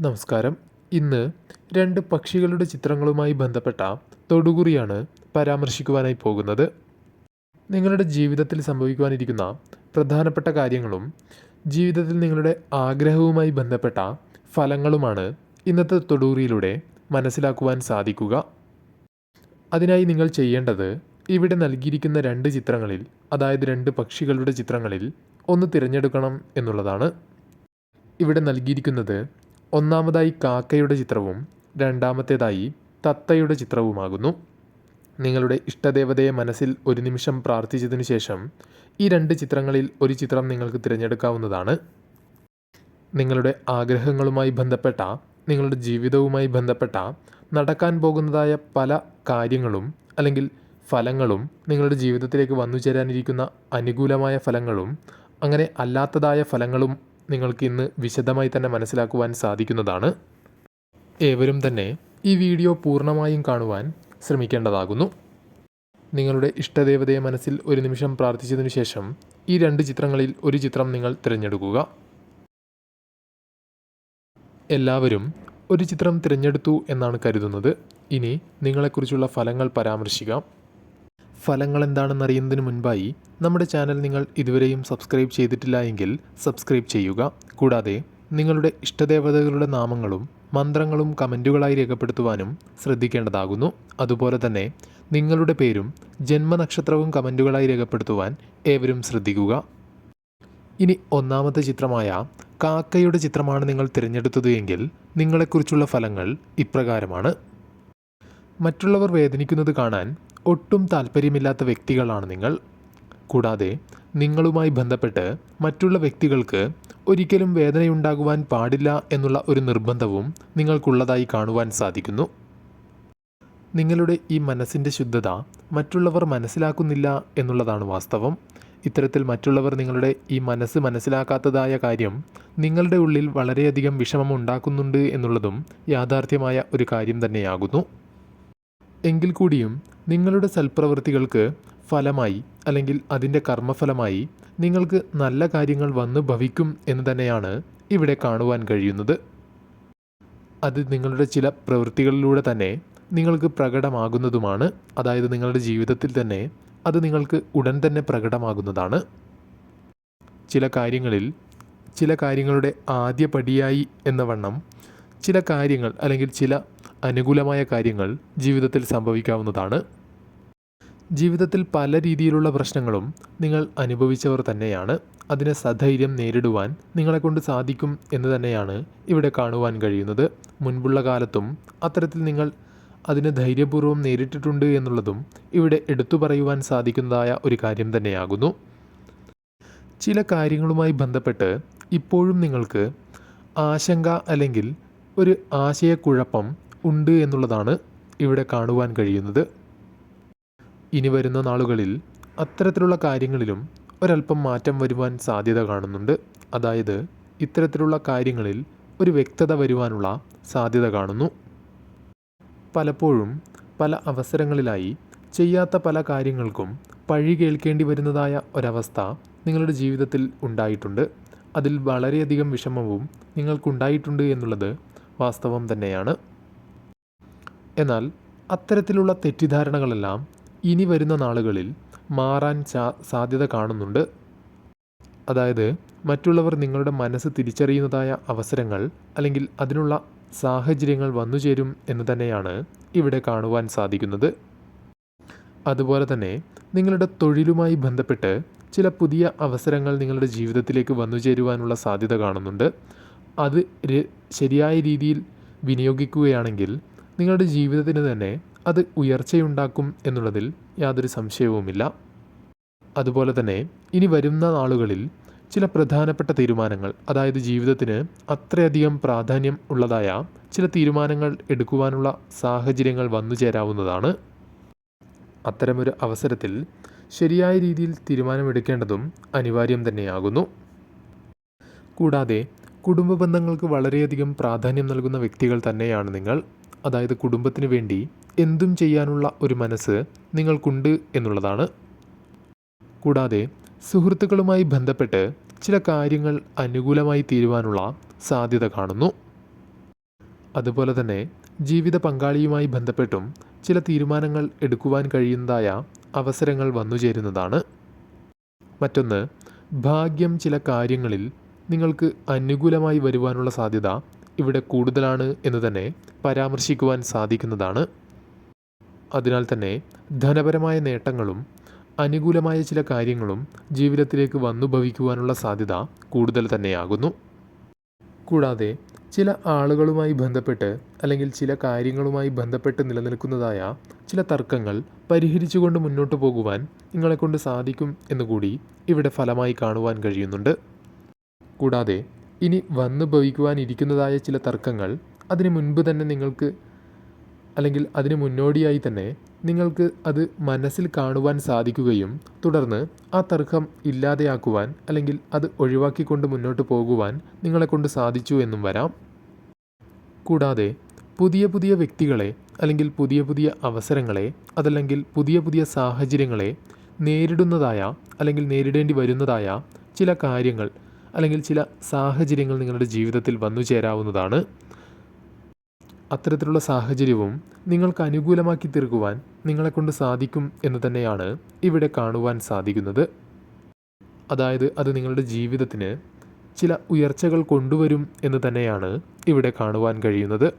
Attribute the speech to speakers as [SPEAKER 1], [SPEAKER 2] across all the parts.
[SPEAKER 1] നമസ്കാരം. ഇന്ന് രണ്ട് പക്ഷികളുടെ ചിത്രങ്ങളുമായി ബന്ധപ്പെട്ട തൊടുകുറിയാണ് പരാമർശിക്കുവാനായി പോകുന്നത്. നിങ്ങളുടെ ജീവിതത്തിൽ സംഭവിക്കുവാനിരിക്കുന്ന പ്രധാനപ്പെട്ട കാര്യങ്ങളും ജീവിതത്തിൽ നിങ്ങളുടെ ആഗ്രഹവുമായി ബന്ധപ്പെട്ട ഫലങ്ങളുമാണ് ഇന്നത്തെ തൊടുകുറിയിലൂടെ മനസ്സിലാക്കുവാൻ സാധിക്കുക. അതിനായി നിങ്ങൾ ചെയ്യേണ്ടത് ഇവിടെ നൽകിയിരിക്കുന്ന രണ്ട് ചിത്രങ്ങളിൽ അതായത് രണ്ട് പക്ഷികളുടെ ചിത്രങ്ങളിൽ ഒന്ന് തിരഞ്ഞെടുക്കണം എന്നുള്ളതാണ്. ഇവിടെ നൽകിയിരിക്കുന്നത് ഒന്നാമതായി കാക്കയുടെ ചിത്രവും രണ്ടാമത്തേതായി തത്തയുടെ ചിത്രവുമാകുന്നു. നിങ്ങളുടെ ഇഷ്ടദേവതയെ മനസ്സിൽ ഒരു നിമിഷം പ്രാർത്ഥിച്ചതിനു ശേഷം ഈ രണ്ട് ചിത്രങ്ങളിൽ ഒരു ചിത്രം നിങ്ങൾക്ക് തിരഞ്ഞെടുക്കാവുന്നതാണ്. നിങ്ങളുടെ ആഗ്രഹങ്ങളുമായി ബന്ധപ്പെട്ട നിങ്ങളുടെ ജീവിതവുമായി ബന്ധപ്പെട്ട നടക്കാൻ പോകുന്നതായ പല കാര്യങ്ങളും അല്ലെങ്കിൽ ഫലങ്ങളും നിങ്ങളുടെ ജീവിതത്തിലേക്ക് വന്നു ചേരാനിരിക്കുന്ന അനുകൂലമായ ഫലങ്ങളും അങ്ങനെ അല്ലാത്തതായ ഫലങ്ങളും നിങ്ങൾക്ക് ഇന്ന് വിശദമായി തന്നെ മനസ്സിലാക്കുവാൻ സാധിക്കുന്നതാണ്. ഏവരും തന്നെ ഈ വീഡിയോ പൂർണമായും കാണുവാൻ ശ്രമിക്കേണ്ടതാകുന്നു. നിങ്ങളുടെ ഇഷ്ടദേവതയെ മനസ്സിൽ ഒരു നിമിഷം പ്രാർത്ഥിച്ചതിനു ശേഷം ഈ രണ്ട് ചിത്രങ്ങളിൽ ഒരു ചിത്രം നിങ്ങൾ തിരഞ്ഞെടുക്കുക. എല്ലാവരും ഒരു ചിത്രം തിരഞ്ഞെടുത്തു എന്നാണ് കരുതുന്നത്. ഇനി നിങ്ങളെക്കുറിച്ചുള്ള ഫലങ്ങൾ പരാമർശിക്കാം. ഫലങ്ങൾ എന്താണെന്ന് എന്താണെന്നറിയുന്നതിന് മുൻപായി നമ്മുടെ ചാനൽ നിങ്ങൾ ഇതുവരെയും സബ്സ്ക്രൈബ് ചെയ്തിട്ടില്ല എങ്കിൽ സബ്സ്ക്രൈബ് ചെയ്യുക. കൂടാതെ നിങ്ങളുടെ ഇഷ്ടദേവതകളുടെ നാമങ്ങളും മന്ത്രങ്ങളും കമന്റുകളായി രേഖപ്പെടുത്തുവാനും ശ്രദ്ധിക്കേണ്ടതാകുന്നു. അതുപോലെ തന്നെ നിങ്ങളുടെ പേരും ജന്മനക്ഷത്രവും കമന്റുകളായി രേഖപ്പെടുത്തുവാൻ ഏവരും ശ്രദ്ധിക്കുക. ഇനി ഒന്നാമത്തെ ചിത്രമായ കാക്കയുടെ ചിത്രമാണ് നിങ്ങൾ തിരഞ്ഞെടുത്തത് എങ്കിൽ നിങ്ങളെക്കുറിച്ചുള്ള ഫലങ്ങൾ ഇപ്രകാരമാണ്. മറ്റുള്ളവർ വേദനിക്കുന്നത് കാണാൻ ഒട്ടും താല്പര്യമില്ലാത്ത വ്യക്തികളാണ് നിങ്ങൾ. കൂടാതെ നിങ്ങളുമായി ബന്ധപ്പെട്ട് മറ്റുള്ള വ്യക്തികൾക്ക് ഒരിക്കലും വേദനയുണ്ടാകുവാൻ പാടില്ല എന്നുള്ള ഒരു നിർബന്ധവും നിങ്ങൾക്കുള്ളതായി കാണുവാൻ സാധിക്കുന്നു. നിങ്ങളുടെ ഈ മനസ്സിന്റെ ശുദ്ധത മറ്റുള്ളവർ മനസ്സിലാക്കുന്നില്ല എന്നുള്ളതാണ് വാസ്തവം. ഇത്തരത്തിൽ മറ്റുള്ളവർ നിങ്ങളുടെ ഈ മനസ്സ് മനസ്സിലാക്കാത്തതായ കാര്യം നിങ്ങളുടെ ഉള്ളിൽ വളരെയധികം വിഷമം ഉണ്ടാക്കുന്നുണ്ട് എന്നുള്ളതും യാഥാർത്ഥ്യമായ ഒരു കാര്യം തന്നെയാകുന്നു. എങ്കിൽ കൂടിയും നിങ്ങളുടെ സൽപ്രവൃത്തികൾക്ക് ഫലമായി അല്ലെങ്കിൽ അതിന്റെ കർമ്മഫലമായി നിങ്ങൾക്ക് നല്ല കാര്യങ്ങൾ വന്ന് ഭവിക്കും എന്ന് തന്നെയാണ് ഇവിടെ കാണുവാൻ കഴിയുന്നത്. അത് നിങ്ങളുടെ ചില പ്രവൃത്തികളിലൂടെ തന്നെ നിങ്ങൾക്ക് പ്രകടമാകുന്നതുമാണ്. അതായത് നിങ്ങളുടെ ജീവിതത്തിൽ തന്നെ അത് നിങ്ങൾക്ക് ഉടൻ തന്നെ പ്രകടമാകുന്നതാണ്. ചില കാര്യങ്ങളിൽ ചില കാര്യങ്ങളുടെ ആദ്യപടിയായി എന്ന വണ്ണം ചില കാര്യങ്ങൾ അല്ലെങ്കിൽ ചില അനുകൂലമായ കാര്യങ്ങൾ ജീവിതത്തിൽ സംഭവിക്കാവുന്നതാണ്. ജീവിതത്തിൽ പല രീതിയിലുള്ള പ്രശ്നങ്ങളും നിങ്ങൾ അനുഭവിച്ചവർ തന്നെയാണ്. അതിനെ സധൈര്യം നേരിടുവാൻ നിങ്ങളെക്കൊണ്ട് സാധിക്കും എന്ന് തന്നെയാണ് ഇവിടെ കാണുവാൻ കഴിയുന്നത്. മുൻപുള്ള കാലത്തും അത്തരത്തിൽ നിങ്ങൾ അതിനെ ധൈര്യപൂർവം നേരിട്ടിട്ടുണ്ട് എന്നുള്ളതും ഇവിടെ എടുത്തു പറയുവാൻ സാധിക്കുന്നതായ ഒരു കാര്യം തന്നെയാകുന്നു. ചില കാര്യങ്ങളുമായി ബന്ധപ്പെട്ട് ഇപ്പോഴും നിങ്ങൾക്ക് ആശങ്ക അല്ലെങ്കിൽ ഒരു ആശയക്കുഴപ്പം ഉണ്ട് എന്നുള്ളതാണ് ഇവിടെ കാണുവാൻ കഴിയുന്നത്. ഇനി വരുന്ന നാളുകളിൽ അത്തരത്തിലുള്ള കാര്യങ്ങളിലും ഒരല്പം മാറ്റം വരുവാൻ സാധ്യത കാണുന്നുണ്ട്. അതായത് ഇത്തരത്തിലുള്ള കാര്യങ്ങളിൽ ഒരു വ്യക്തത വരുവാനുള്ള സാധ്യത കാണുന്നു. പലപ്പോഴും പല അവസരങ്ങളിലായി ചെയ്യാത്ത പല കാര്യങ്ങൾക്കും പഴി കേൾക്കേണ്ടി വരുന്നതായ ഒരവസ്ഥ നിങ്ങളുടെ ജീവിതത്തിൽ ഉണ്ടായിട്ടുണ്ട്. അതിൽ വളരെയധികം വിഷമവും നിങ്ങൾക്കുണ്ടായിട്ടുണ്ട് എന്നുള്ളത് വാസ്തവം തന്നെയാണ്. എന്നാൽ അത്തരത്തിലുള്ള തെറ്റിദ്ധാരണകളെല്ലാം ഇനി വരുന്ന നാളുകളിൽ മാറാൻ സാധ്യത കാണുന്നുണ്ട്. അതായത് മറ്റുള്ളവർ നിങ്ങളുടെ മനസ്സ് തിരിച്ചറിയുന്നതായ അവസരങ്ങൾ അല്ലെങ്കിൽ അതിനുള്ള സാഹചര്യങ്ങൾ വന്നു ചേരും എന്ന് തന്നെയാണ് ഇവിടെ കാണുവാൻ സാധിക്കുന്നത്. അതുപോലെ തന്നെ നിങ്ങളുടെ തൊഴിലുമായി ബന്ധപ്പെട്ട് ചില പുതിയ അവസരങ്ങൾ നിങ്ങളുടെ ജീവിതത്തിലേക്ക് വന്നു ചേരുവാനുള്ള സാധ്യത കാണുന്നുണ്ട്. അത് ശരിയായ രീതിയിൽ വിനിയോഗിക്കുകയാണെങ്കിൽ നിങ്ങളുടെ ജീവിതത്തിന് തന്നെ അത് ഉയർച്ചയുണ്ടാക്കും എന്നുള്ളതിൽ യാതൊരു സംശയവുമില്ല. അതുപോലെ തന്നെ ഇനി വരുന്ന നാളുകളിൽ ചില പ്രധാനപ്പെട്ട തീരുമാനങ്ങൾ അതായത് ജീവിതത്തിന് അത്രയധികം പ്രാധാന്യം ഉള്ളതായ ചില തീരുമാനങ്ങൾ എടുക്കുവാനുള്ള സാഹചര്യങ്ങൾ വന്നു ചേരാവുന്നതാണ്. അത്തരമൊരു അവസരത്തിൽ ശരിയായ രീതിയിൽ തീരുമാനമെടുക്കേണ്ടതും അനിവാര്യം തന്നെയാകുന്നു. കൂടാതെ കുടുംബ ബന്ധങ്ങൾക്ക് വളരെയധികം പ്രാധാന്യം നൽകുന്ന വ്യക്തികൾ തന്നെയാണ് നിങ്ങൾ. അതായത് കുടുംബത്തിന് വേണ്ടി എന്തും ചെയ്യാനുള്ള ഒരു മനസ്സ് നിങ്ങൾക്കുണ്ട് എന്നുള്ളതാണ്. കൂടാതെ സുഹൃത്തുക്കളുമായി ബന്ധപ്പെട്ട് ചില കാര്യങ്ങൾ അനുകൂലമായി തീരുവാനുള്ള സാധ്യത കാണുന്നു. അതുപോലെ തന്നെ ജീവിത പങ്കാളിയുമായി ബന്ധപ്പെട്ടും ചില തീരുമാനങ്ങൾ എടുക്കുവാൻ കഴിയുന്നതായ അവസരങ്ങൾ വന്നുചേരുന്നതാണ് മറ്റൊന്ന് ഭാഗ്യം ചില കാര്യങ്ങളിൽ നിങ്ങൾക്ക് അനുകൂലമായി വരുവാനുള്ള സാധ്യത ഇവിടെ കൂടുതലാണ് എന്ന് തന്നെ പരാമർശിക്കുവാൻ സാധിക്കുന്നതാണ്. അതിനാൽ തന്നെ ധനപരമായ നേട്ടങ്ങളും അനുകൂലമായ ചില കാര്യങ്ങളും ജീവിതത്തിലേക്ക് വന്നു ഭവിക്കുവാനുള്ള സാധ്യത കൂടുതൽ തന്നെയാകുന്നു. കൂടാതെ ചില ആളുകളുമായി ബന്ധപ്പെട്ട് അല്ലെങ്കിൽ ചില കാര്യങ്ങളുമായി ബന്ധപ്പെട്ട് നിലനിൽക്കുന്നതായ ചില തർക്കങ്ങൾ പരിഹരിച്ചുകൊണ്ട് മുന്നോട്ട് പോകുവാൻ നിങ്ങളെക്കൊണ്ട് സാധിക്കും എന്നുകൂടി ഇവിടെ ഫലമായി കാണുവാൻ കഴിയുന്നുണ്ട്. കൂടാതെ ഇനി വന്നു ഭവിക്കുവാനിരിക്കുന്നതായ ചില തർക്കങ്ങൾ അതിനു മുൻപ് തന്നെ നിങ്ങൾക്ക് അല്ലെങ്കിൽ അതിന് മുന്നോടിയായി തന്നെ നിങ്ങൾക്ക് അത് മനസ്സിൽ കാണുവാൻ സാധിക്കുകയും തുടർന്ന് ആ തർക്കം ഇല്ലാതെയാക്കുവാൻ അല്ലെങ്കിൽ അത് ഒഴിവാക്കിക്കൊണ്ട് മുന്നോട്ട് പോകുവാൻ നിങ്ങളെക്കൊണ്ട് സാധിച്ചു എന്നും വരാം. കൂടാതെ പുതിയ പുതിയ വ്യക്തികളെ അല്ലെങ്കിൽ പുതിയ പുതിയ അവസരങ്ങളെ അതല്ലെങ്കിൽ പുതിയ പുതിയ സാഹചര്യങ്ങളെ നേരിടുന്നതായ അല്ലെങ്കിൽ നേരിടേണ്ടി വരുന്നതായ ചില കാര്യങ്ങൾ അല്ലെങ്കിൽ ചില സാഹചര്യങ്ങൾ നിങ്ങളുടെ ജീവിതത്തിൽ വന്നു ചേരാവുന്നതാണ്. അത്തരത്തിലുള്ള സാഹചര്യവും നിങ്ങൾക്ക് അനുകൂലമാക്കി തീർക്കുവാൻ നിങ്ങളെക്കൊണ്ട് സാധിക്കും എന്ന് തന്നെയാണ് ഇവിടെ കാണുവാൻ സാധിക്കുന്നത്. അതായത് അത് നിങ്ങളുടെ ജീവിതത്തിന് ചില ഉയർച്ചകൾ കൊണ്ടുവരും എന്ന് തന്നെയാണ് ഇവിടെ കാണുവാൻ കഴിയുന്നത്.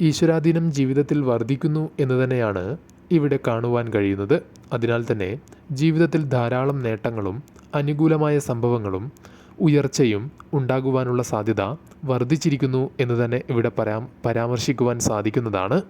[SPEAKER 1] ഈശ്വരാധീനം ജീവിതത്തിൽ വർദ്ധിക്കുന്നു എന്ന് തന്നെയാണ് ഇവിടെ കാണുവാൻ കഴിയുന്നത്. അതിനാൽ തന്നെ ജീവിതത്തിൽ ധാരാളം നേട്ടങ്ങളും അനുകൂലമായ സംഭവങ്ങളും ഉയർച്ചയും ഉണ്ടാകുവാനുള്ള സാധ്യത വർദ്ധിച്ചിരിക്കുന്നു എന്ന് തന്നെ ഇവിടെ പരാ പരാമർശിക്കുവാൻ സാധിക്കുന്നതാണ്.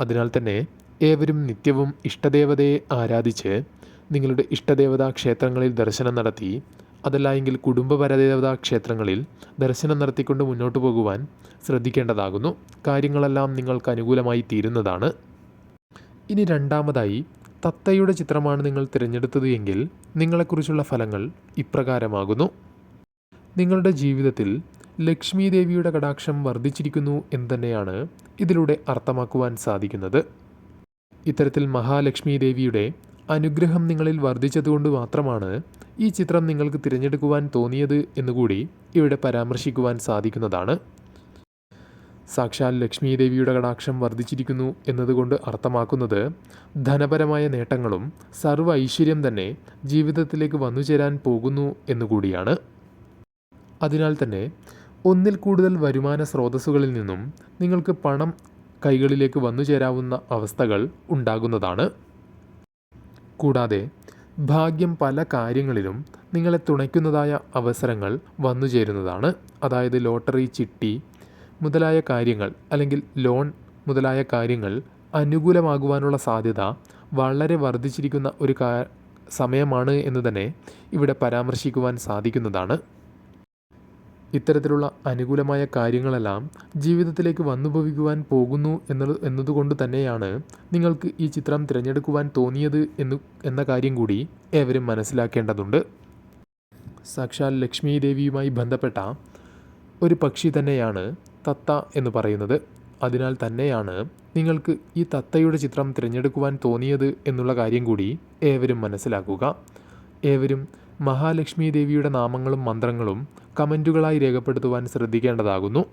[SPEAKER 1] അതിനാൽ തന്നെ ഏവരും നിത്യവും ഇഷ്ടദേവതയെ ആരാധിച്ച് നിങ്ങളുടെ ഇഷ്ടദേവതാ ക്ഷേത്രങ്ങളിൽ ദർശനം നടത്തി അതല്ല എങ്കിൽ കുടുംബപരദേവതാ ക്ഷേത്രങ്ങളിൽ ദർശനം നടത്തിക്കൊണ്ട് മുന്നോട്ട് പോകുവാൻ ശ്രദ്ധിക്കേണ്ടതാകുന്നു. കാര്യങ്ങളെല്ലാം നിങ്ങൾക്ക് അനുകൂലമായി തീരുന്നതാണ്. ഇനി രണ്ടാമതായി തത്തയുടെ ചിത്രമാണ് നിങ്ങൾ തിരഞ്ഞെടുത്തത് എങ്കിൽ നിങ്ങളെക്കുറിച്ചുള്ള ഫലങ്ങൾ ഇപ്രകാരമാകുന്നു. നിങ്ങളുടെ ജീവിതത്തിൽ ലക്ഷ്മി ദേവിയുടെ കടാക്ഷം വർദ്ധിച്ചിരിക്കുന്നു എന്ന് തന്നെയാണ് ഇതിലൂടെ അർത്ഥമാക്കുവാൻ സാധിക്കുന്നത്. ഇത്തരത്തിൽ മഹാലക്ഷ്മി ദേവിയുടെ അനുഗ്രഹം നിങ്ങളിൽ വർദ്ധിച്ചതുകൊണ്ട് മാത്രമാണ് ഈ ചിത്രം നിങ്ങൾക്ക് തിരഞ്ഞെടുക്കുവാൻ തോന്നിയത് എന്നുകൂടി ഇവിടെ പരാമർശിക്കുവാൻ സാധിക്കുന്നതാണ്. സാക്ഷാൽ ലക്ഷ്മി ദേവിയുടെ കടാക്ഷം വർദ്ധിച്ചിരിക്കുന്നു എന്നതുകൊണ്ട് അർത്ഥമാക്കുന്നത് ധനപരമായ നേട്ടങ്ങളും സർവ ഐശ്വര്യം തന്നെ ജീവിതത്തിലേക്ക് വന്നുചേരാൻ പോകുന്നു എന്നുകൂടിയാണ്. അതിനാൽ തന്നെ ഒന്നിൽ കൂടുതൽ വരുമാന സ്രോതസ്സുകളിൽ നിന്നും നിങ്ങൾക്ക് പണം കൈകളിലേക്ക് വന്നുചേരാവുന്ന അവസ്ഥകൾ ഉണ്ടാകുന്നതാണ്. കൂടാതെ ഭാഗ്യം പല കാര്യങ്ങളിലും നിങ്ങളെ തുണയ്ക്കുന്നതായ അവസരങ്ങൾ വന്നുചേരുന്നതാണ് അതായത് ലോട്ടറി ചിട്ടി മുതലായ കാര്യങ്ങൾ അല്ലെങ്കിൽ ലോൺ മുതലായ കാര്യങ്ങൾ അനുകൂലമാകുവാനുള്ള സാധ്യത വളരെ വർദ്ധിച്ചിരിക്കുന്ന ഒരു കാ സമയമാണ് എന്ന് തന്നെ ഇവിടെ പരാമർശിക്കുവാൻ സാധിക്കുന്നതാണ്. ഇത്തരത്തിലുള്ള അനുകൂലമായ കാര്യങ്ങളെല്ലാം ജീവിതത്തിലേക്ക് വന്നുഭവിക്കുവാൻ പോകുന്നു എന്നത് എന്നതുകൊണ്ട് തന്നെയാണ് നിങ്ങൾക്ക് ഈ ചിത്രം തിരഞ്ഞെടുക്കുവാൻ തോന്നിയത് എന്ന് എന്ന കാര്യം കൂടി ഏവരും മനസ്സിലാക്കേണ്ടതുണ്ട്. സാക്ഷാൽ ലക്ഷ്മി ദേവിയുമായി ബന്ധപ്പെട്ട ഒരു പക്ഷി തന്നെയാണ് തത്ത എന്ന് പറയുന്നത്. അതിനാൽ തന്നെയാണ് നിങ്ങൾക്ക് ഈ തത്തയുടെ ചിത്രം തിരഞ്ഞെടുക്കുവാൻ തോന്നിയത് എന്നുള്ള കാര്യം കൂടി ഏവരും മനസ്സിലാക്കുക. ഏവരും മഹാലക്ഷ്മി ദേവിയുടെ നാമങ്ങളും മന്ത്രങ്ങളും കമന്റുകളായി രേഖപ്പെടുത്തുവാൻ ശ്രദ്ധിക്കേണ്ടതാകുന്നു.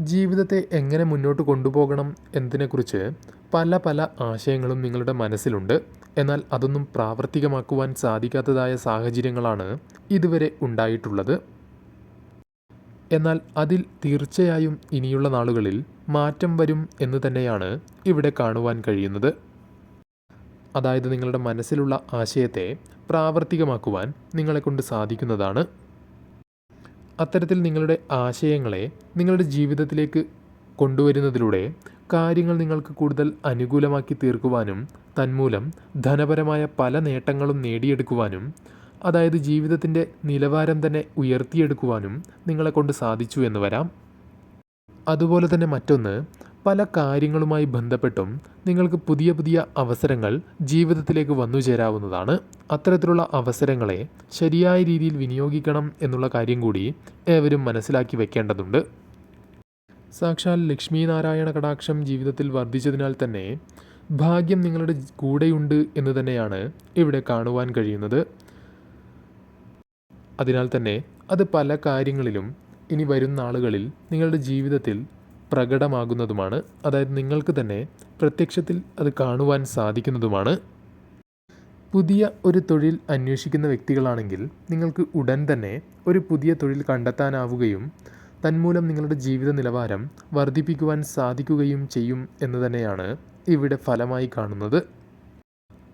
[SPEAKER 1] ജീവിതത്തെ എങ്ങനെ മുന്നോട്ട് കൊണ്ടുപോകണം എന്നതിനെക്കുറിച്ച് പല പല ആശയങ്ങളും നിങ്ങളുടെ മനസ്സിലുണ്ട്. എന്നാൽ അതൊന്നും പ്രാവർത്തികമാക്കുവാൻ സാധിക്കാത്തതായ സാഹചര്യങ്ങളാണ് ഇതുവരെ ഉണ്ടായിട്ടുള്ളത്. എന്നാൽ അതിൽ തീർച്ചയായും ഇനിയുള്ള നാളുകളിൽ മാറ്റം വരും എന്ന് തന്നെയാണ് ഇവിടെ കാണുവാൻ കഴിയുന്നത്. അതായത് നിങ്ങളുടെ മനസ്സിലുള്ള ആശയത്തെ പ്രാവർത്തികമാക്കുവാൻ നിങ്ങളെക്കൊണ്ട് സാധിക്കുന്നതാണ്. അത്തരത്തിൽ നിങ്ങളുടെ ആശയങ്ങളെ നിങ്ങളുടെ ജീവിതത്തിലേക്ക് കൊണ്ടുവരുന്നതിലൂടെ കാര്യങ്ങൾ നിങ്ങൾക്ക് കൂടുതൽ അനുകൂലമാക്കി തീർക്കുവാനും തന്മൂലം ധനപരമായ പല നേട്ടങ്ങളും നേടിയെടുക്കുവാനും അതായത് ജീവിതത്തിന്റെ നിലവാരം തന്നെ ഉയർത്തിയെടുക്കുവാനും നിങ്ങളെ കൊണ്ട് സാധിച്ചു എന്ന് വരാം. അതുപോലെ തന്നെ മറ്റൊന്ന് പല കാര്യങ്ങളുമായി ബന്ധപ്പെട്ടും നിങ്ങൾക്ക് പുതിയ പുതിയ അവസരങ്ങൾ ജീവിതത്തിലേക്ക് വന്നു ചേരാവുന്നതാണ്. അത്തരത്തിലുള്ള അവസരങ്ങളെ ശരിയായ രീതിയിൽ വിനിയോഗിക്കണം എന്നുള്ള കാര്യം കൂടി ഏവരും മനസ്സിലാക്കി വെക്കേണ്ടതുണ്ട്. സാക്ഷാൽ ലക്ഷ്മി നാരായണ കടാക്ഷം ജീവിതത്തിൽ വർദ്ധിച്ചതിനാൽ തന്നെ ഭാഗ്യം നിങ്ങളുടെ കൂടെയുണ്ട് എന്ന് തന്നെയാണ് ഇവിടെ കാണുവാൻ കഴിയുന്നത്. അതിനാൽ തന്നെ അത് പല കാര്യങ്ങളിലും ഇനി വരുന്ന ആളുകളിൽ നിങ്ങളുടെ ജീവിതത്തിൽ പ്രകടമാകുന്നതുമാണ്. അതായത് നിങ്ങൾക്ക് തന്നെ പ്രത്യക്ഷത്തിൽ അത് കാണുവാൻ സാധിക്കുന്നതുമാണ്. പുതിയ ഒരു തൊഴിൽ അന്വേഷിക്കുന്ന വ്യക്തികളാണെങ്കിൽ നിങ്ങൾക്ക് ഉടൻ തന്നെ ഒരു പുതിയ തൊഴിൽ കണ്ടെത്താനാവുകയും തന്മൂലം നിങ്ങളുടെ ജീവിത നിലവാരം വർദ്ധിപ്പിക്കുവാൻ സാധിക്കുകയും ചെയ്യും എന്ന് തന്നെയാണ് ഇവിടെ ഫലമായി കാണുന്നത്.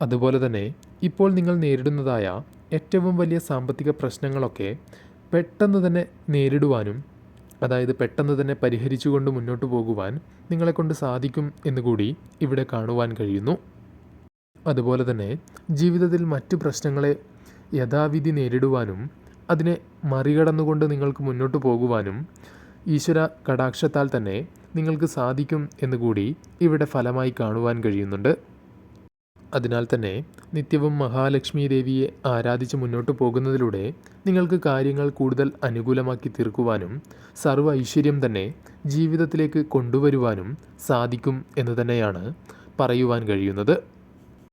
[SPEAKER 1] അതുപോലെ തന്നെ ഇപ്പോൾ നിങ്ങൾ നേരിടുന്നതായ ഏറ്റവും വലിയ സാമ്പത്തിക പ്രശ്നങ്ങളൊക്കെ പെട്ടെന്ന് തന്നെ നേരിടുവാനും അതായത് പെട്ടെന്ന് തന്നെ പരിഹരിച്ചുകൊണ്ട് മുന്നോട്ട് പോകുവാൻ നിങ്ങളെക്കൊണ്ട് സാധിക്കും എന്നുകൂടി ഇവിടെ കാണുവാൻ കഴിയുന്നു. അതുപോലെ തന്നെ ജീവിതത്തിൽ മറ്റു പ്രശ്നങ്ങളെ യഥാവിധി നേരിടുവാനും അതിനെ മറികടന്നുകൊണ്ട് നിങ്ങൾക്ക് മുന്നോട്ട് പോകുവാനും ഈശ്വര കടാക്ഷത്താൽ തന്നെ നിങ്ങൾക്ക് സാധിക്കും എന്നുകൂടി ഇവിടെ ഫലമായി കാണുവാൻ കഴിയുന്നുണ്ട്. അതിനാൽ തന്നെ നിത്യവും മഹാലക്ഷ്മി ദേവിയെ ആരാധിച്ച് മുന്നോട്ട് പോകുന്നതിലൂടെ നിങ്ങൾക്ക് കാര്യങ്ങൾ കൂടുതൽ അനുകൂലമാക്കി തീർക്കുവാനും സർവ ഐശ്വര്യം തന്നെ ജീവിതത്തിലേക്ക് കൊണ്ടുവരുവാനും സാധിക്കും എന്ന് തന്നെയാണ് പറയുവാൻ കഴിയുന്നത്.